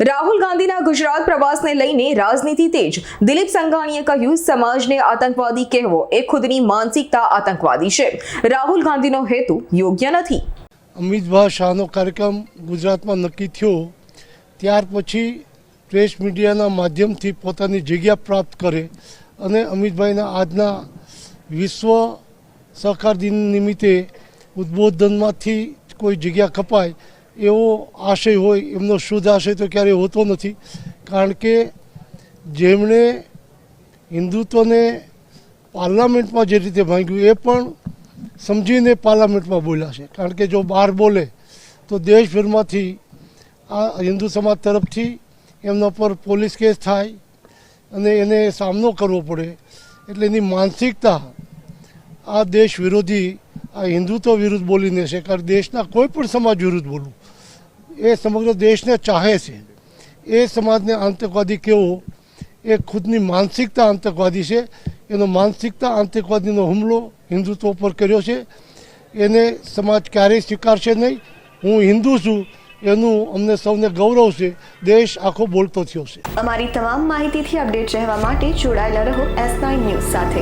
રાહુલ ગાંધીના ગુજરાત પ્રવાસને લઈને રાજનીતિ તેજ. દિલીપ સંઘાણીએ કહ્યું, સમાજને આતંકવાદી કહેવો એ ખુદની માનસિકતા આતંકવાદી છે. રાહુલ ગાંધીનો હેતુ યોગ્ય નથી. અમિતભાઈ શાહનો કાર્યક્રમ ગુજરાતમાં નક્કી થયો. ત્યાર પછી પ્રેસ મીડિયાના માધ્યમથી પોતાની જગ્યા પ્રાપ્ત કરે અને અમિતભાઈના આજના વિશ્વ સહકાર દિન નિમિત્તે ઉદ્બોધનમાંથી કોઈ જગ્યા કપાય એવો આશય હોય, એમનો શુદ્ધ આશય તો ક્યારેય હોતો નથી. કારણ કે જેમણે હિન્દુત્વને પાર્લામેન્ટમાં જે રીતે ભાંગ્યું, એ પણ સમજીને પાર્લામેન્ટમાં બોલ્યા છે. કારણ કે જો બહાર બોલે, તો દેશભરમાંથી આ હિન્દુ સમાજ તરફથી એમના પર પોલીસ કેસ થાય અને એને સામનો કરવો પડે. એટલે એની માનસિકતા આ દેશ વિરોધી આ હિન્દુત્વ વિરુદ્ધ બોલીને છે કારણ દેશના કોઈ પણ સમાજ વિરુદ્ધ બોલવું. એ સમગ્ર દેશને ચાહે છે. એ સમાજને આતંકવાદી કેવો? એ ખુદની માનસિકતા આતંકવાદી છે. એનો માનસિકતા આતંકવાદીનો હુમલો હિન્દુત્વ પર કર્યો છે. એને સમાજ ક્યારેય સ્વીકારશે નહીં. હું હિન્દુ છું. એનું અમને સૌને ગૌરવ છે. દેશ આખો બોલતો થયો છે. અમારી તમામ માહિતીથી અપડેટ રહેવા માટે જોડાયેલા રહો એસ નાઇન ન્યૂઝ સાથે.